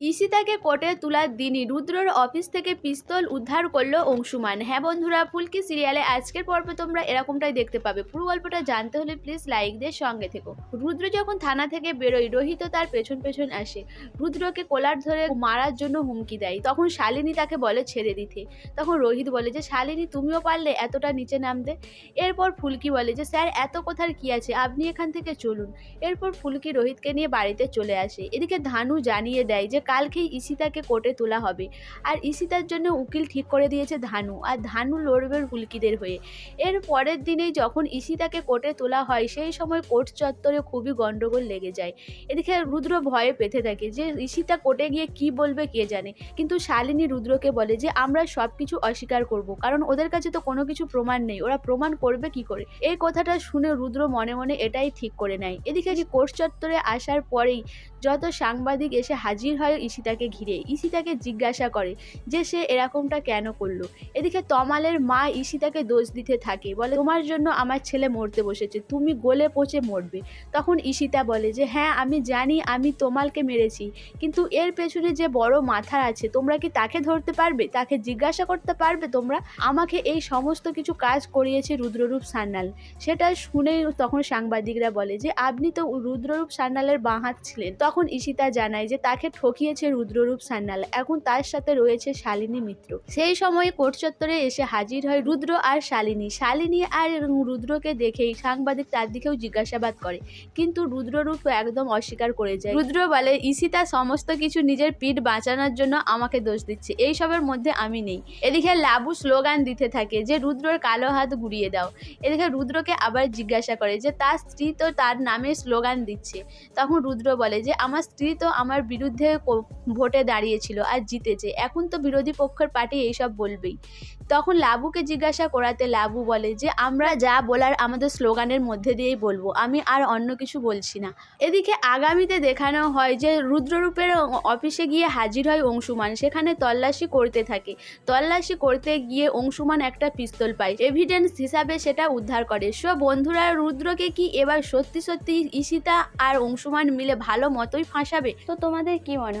ঈশিতাকে কোর্টে তোলার দিনই রুদ্রর অফিস থেকে পিস্তল উদ্ধার করল অংশুমান। হ্যাঁ বন্ধুরা, ফুলকি সিরিয়ালে আজকের পর্বে তোমরা এরকমটাই দেখতে পাবে। পুরো গল্পটা জানতে হলে প্লিজ লাইক দিয়ে সঙ্গে থেকো। রুদ্র যখন থানা থেকে বেরোয়, রোহিত তার পেছন পেছন আসে। রুদ্রকে কোলার ধরে মারার জন্য হুমকি দেয়। তখন শালিনী তাকে বলে, ছেড়ে দিতে তখন রোহিত বলে যে, শালিনী, তুমিও পারলে এতটা নিচে নামতে? এরপর ফুলকি বলে যে, স্যার, এত কথার কি আছে? আপনি এখান থেকে চলুন। এরপর ফুলকি রোহিতকে নিয়ে বাড়িতে চলে আসে। এদিকে ধানু জানিয়ে দেয় যে কালকেই ঈশিতাকে কোর্টে তোলা হবে। আর ঈশিতার জন্য উকিল ঠিক করে দিয়েছে ধানু, আর ধানু লড়বে হুলকিদের হয়ে। এর পরের দিনেই যখন ঈশিতাকে কোর্টে তোলা হয়, সেই সময় কোর্ট চত্বরে খুবই গণ্ডগোল লেগে যায়। এদিকে রুদ্র ভয়ে পেতে থাকে যে, ঈশিতা কোর্টে গিয়ে কি বলবে কে জানে? কিন্তু শালিনী রুদ্রকে বলে যে, আমরা সব কিছু অস্বীকার করব, কারণ ওদের কাছে তো কোনো কিছু প্রমাণ নেই। ওরা প্রমাণ করবে কি করে? এই কথাটা শুনে রুদ্র মনে মনে এটাই ঠিক করে নেয়। এদিকে যে কোর্ট চত্বরে আসার পরেই যত সাংবাদিক এসে হাজির হয় ঈশিতাকে ঘিরে ঈশিতাকে জিজ্ঞাসা করে যে সে এরকমটা কেন করল। এদিকে তমালের মা ঈশিতাকে দোষ দিতে থাকে, বলে, তোমার জন্য আমার ছেলে মরতে বসেছে, তুমি গোলে পচে মরবে। তখন ঈশিতা বলে যে হ্যাঁ আমি জানি, আমি তোমালকে মেরেছি, কিন্তু এর পেছনে যে বড় মাথা আছে, তোমরা কি তাকে ধরতে পারবে? তাকে জিজ্ঞাসা করতে পারবে তোমরা? আমাকে এই সমস্ত কিছু কাজ করিয়েছে রুদ্ররূপ সান্যাল। সেটা শুনেই তখন সাংবাদিকরা বলে যে, আপনি তো রুদ্ররূপ সান্যালের বাঁ হাত ছিলেন। তখন ঈশিতা জানায় যে, তাকে ঠকিয়েছে রুদ্ররূপ সান্যাল। এখন তার সাথে রয়েছে শালিনী মিত্র। সেই সময় কোর্ট চত্বরে এসে হাজির হয় রুদ্র আর শালিনী। শালিনী আর রুদ্রকে দেখেই সাংবাদিক তার দিকেও জিজ্ঞাসাবাদ করে। কিন্তু রুদ্ররূপ একদম অস্বীকার করে যায়। রুদ্র বলে ঈশিতা সমস্ত কিছু নিজের পিঠ বাঁচানোর জন্য আমাকে দোষ দিচ্ছে। এইসবের মধ্যে আমি নেই। এদিকে লাবু স্লোগান দিতে থাকে যে, রুদ্রর কালো হাত গুড়িয়ে দাও। এদিকে রুদ্রকে আবার জিজ্ঞাসা করে যে, তার স্ত্রী তো তার নামে স্লোগান দিচ্ছে। তখন রুদ্র বলে যে, আমার স্ত্রী তো আমার বিরুদ্ধে ভোটে দাঁড়িয়েছিল আর জিতেছে। এখন তো বিরোধী পক্ষের পার্টি এইসব বলবেই। তখন লাবুকে জিজ্ঞাসা করাতে লাবু বলে যে, আমরা যা বলার আমাদের স্লোগানের মধ্যে দিয়েই বলব, আমি আর অন্য কিছু বলছি না। এদিকে আগামীতে দেখানো হয় যে, রুদ্ররূপের অফিসে গিয়ে হাজির হয় অংশুমান। সেখানে তল্লাশি করতে থাকে। তল্লাশি করতে গিয়ে অংশুমান একটা পিস্তল পায়। এভিডেন্স হিসাবে সেটা উদ্ধার করে। সো, বন্ধুরা, রুদ্রকে কি এবার সত্যি সত্যি ঈশিতা আর অংশুমান মিলে ভালো মতোই ফাঁসাবে? তো তোমাদের কি মনে